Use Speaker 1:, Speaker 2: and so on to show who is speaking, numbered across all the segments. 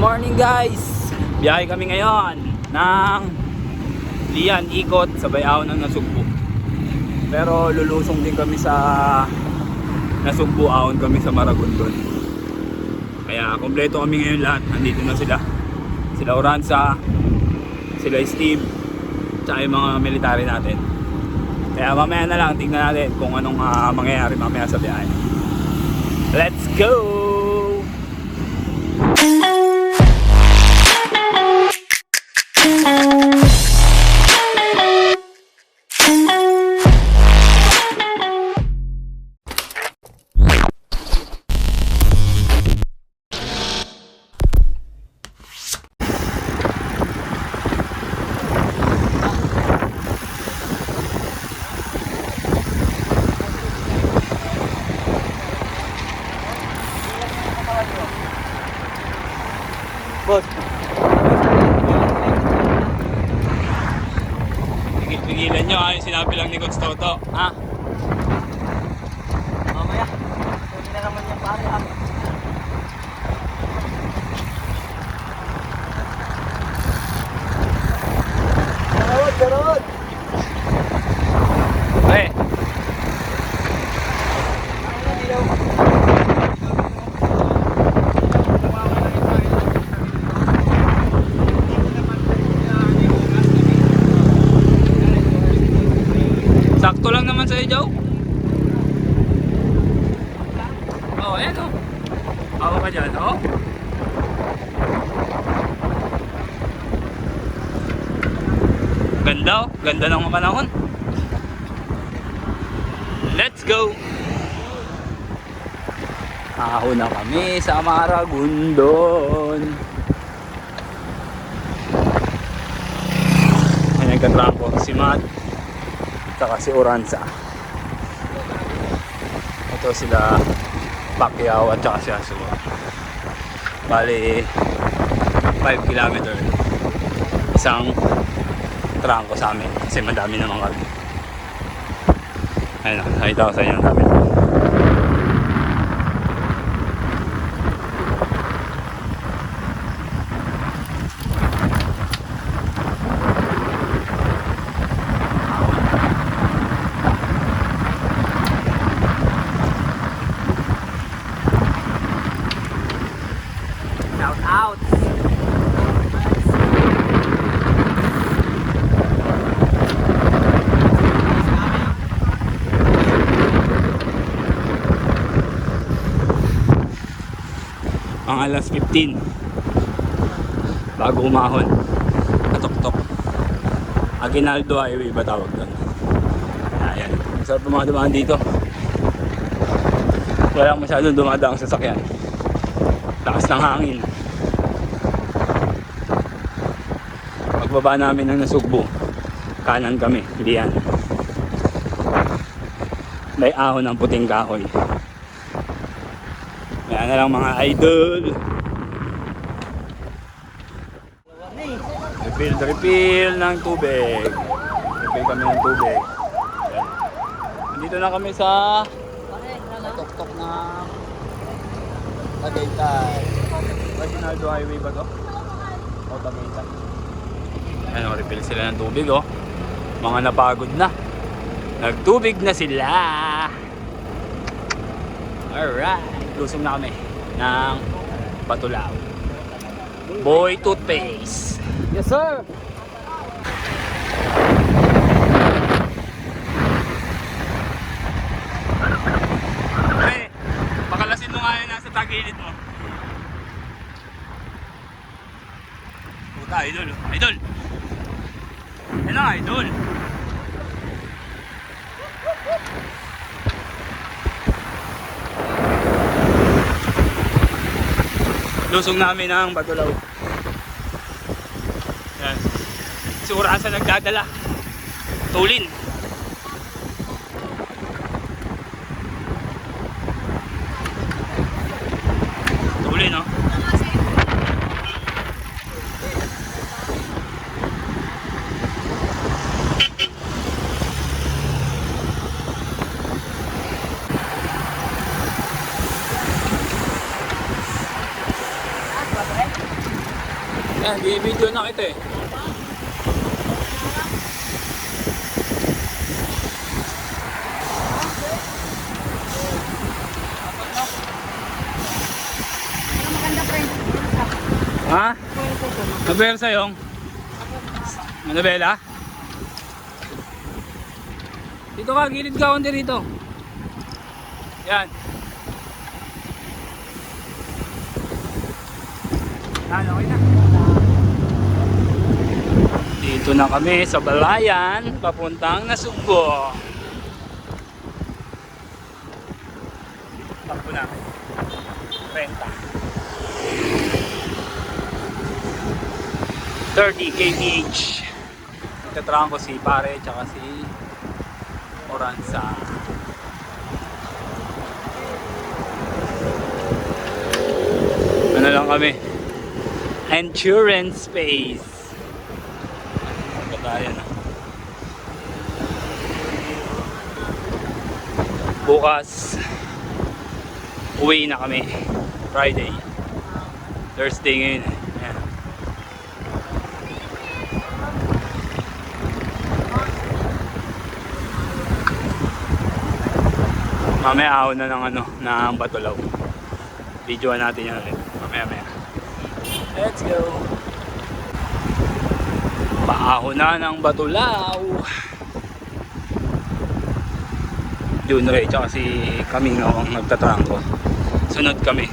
Speaker 1: morning guys! Biyahe kami ngayon ng Lian Ikot sa Bayaw ng Nasugbu. Pero lulusong din kami sa Nasugbu ahon kami sa Maragondon. Kaya kompleto kami ngayon lahat. Nandito na sila. Sila Oranza, sila Steve, tsaka yung mga military natin. Kaya mamaya na lang tingnan natin kung anong ah, mangyayari mamaya sa biyahe. Let's go! Boss. Nyo ha, yung sinabi lang ni Coach Toto. Ha?
Speaker 2: Mamaya. Hindi na naman yung pare ah. Garot, garot.
Speaker 1: Pre, sakto lang naman sa'yo, Joe. Oh, ayan oh. Awa ka dyan, oh. Ganda ng panahon. Let's go! Ahon na kami sa Maragundon. Ay, nagkatrapo si Matt. Saka si Oranza. Ito sila Pacquiao at saka si Asua. Bali, 5 kilometer. Isang trangko sa amin kasi madami naman kami. Ayun, nakita ko sa inyo ang dami. Ang alas 15 bago umahon. Katok-tok Aguinaldo Highway ba tawag doon? Ayan. Sarap mga dumaan dito. Walang masyadong dumadaang sasakyan. Lakas ng hangin. Pagbaba namin ng nasugbo kanan kami diyan may ahon ng puting kahoy na lang mga idol. Refill, refill ng tubig. Refill kami ng tubig. Nandito na kami sa tuktok na Tagaytay. Reginaldo Highway ba to? O Tagaytay. Ano, refill sila ng tubig oh. Mga napagod na. Nagtubig na sila. Alright. Lusong na kami ng Batulao. Boy Toothpaste.
Speaker 2: Yes sir.
Speaker 1: Hey, pakalasin mo nga yun nasa tagilid mo. Puta, idol. Idol! Yan ang idol. Lusong namin ng Batulaw. Yan. Si Urasa nagdadala. Tulin, no? Yan, video na kita eh. Ha? Nobela sa'yong? Nobela? Dito ka, gilid ka konti rito. Yan. Yan, okay na. Dito na kami sa Balayan, papuntang Nasugbo. Takbo na. Renta. 30 kph. Tatrahan ko si pare tsaka si Oranza. Ano lang kami? Endurance space. Katayan na. Bukas, uwi na kami. Friday. Thursday ngayon. eh. Mamaya ahon na ng ano, ng Batulaw. Videoan natin yan ulit. Mamaya maya. Let's go! Paahon na ng Batulaw. Jun Ray, tsaka si Kaming ang nagtatrangko. Sunod kami.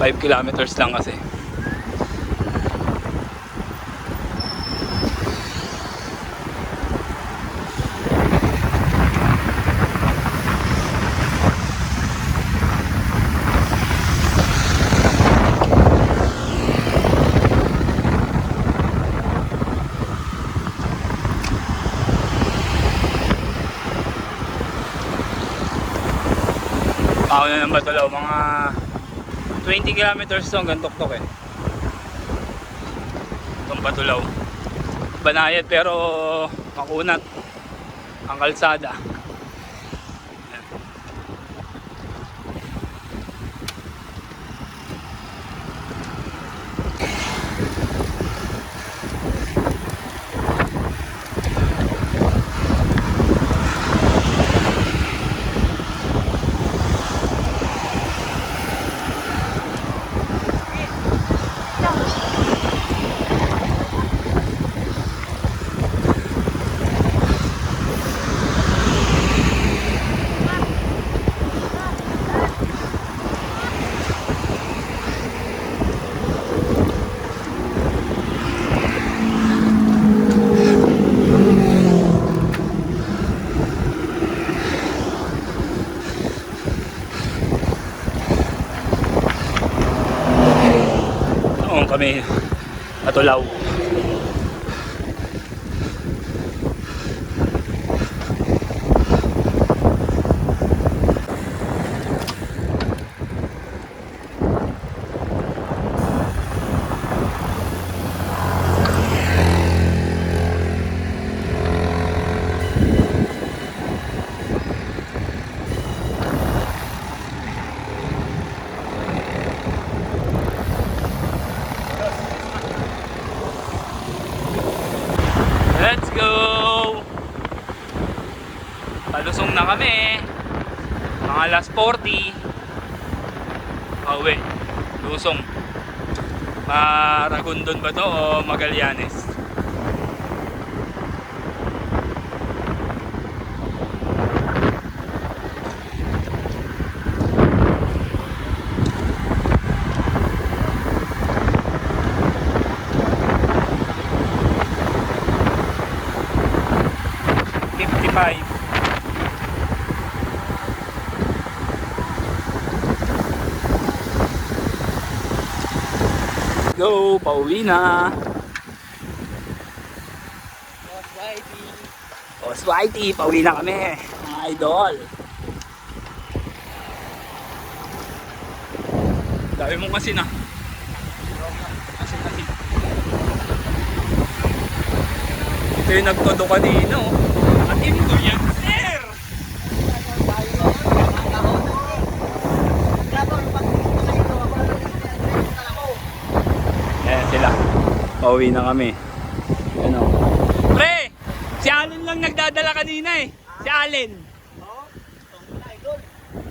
Speaker 1: 5 kilometers lang kasi. Ako na ng Batulaw, mga 20 kilometers to hanggang Tuktok eh. Itong Batulaw. Banayad pero makunat ang kalsada. Kami Batulaw. Let's go! Palusong na kami. Mga last 40. Pauwi. Lusong. Maragondon ba to o Magallanes? Go, pauwi na.
Speaker 2: Boss Whitey.
Speaker 1: O, Switey, pauwi na kami. Mga idol. Dami mong kasi na. Asin, asin. Ito yung nagtodo kanina, oh. Yan, sir! Pauwi na kami. Ano? Pre! Si Allen lang nagdadala kanina eh. Si Allen.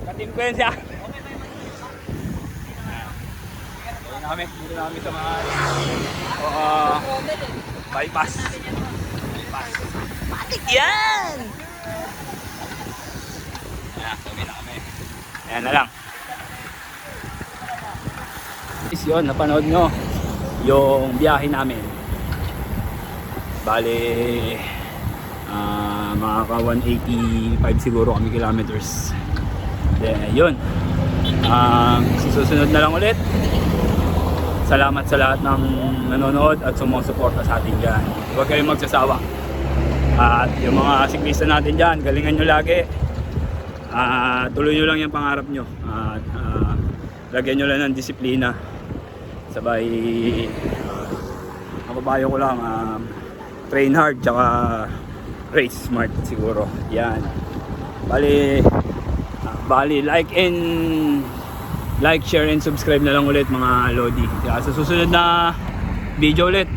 Speaker 1: Katim ko yan si Allen. Pauwi na kami. Dito na kami sa mga o, ah, bypass. Bypass. Matik yan! Ayan, pauwi na kami. Ayan na lang. Is yun, napanood nyo yung biyahe namin. Bale, ah mga ka 185 siguro kami kilometers. Then, yun. Um, susunod na lang ulit. Salamat sa lahat ng nanonood at sumusuporta sa atin dyan. Huwag kayong magsasawa. At yung mga siklista natin dyan, galingan nyo lagi. Ah, tuloy nyo lang yung pangarap nyo. At ah, lagyan nyo lang ng disiplina. Sabay, uh, papayo ko lang, um, train hard, tsaka race smart siguro. Yan. Bali, ah, bali, like and like, share and subscribe na lang ulit mga Lodi. Kaya sa susunod na video ulit,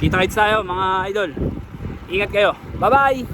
Speaker 1: kita-kits tayo mga idol. Ingat kayo. Bye-bye!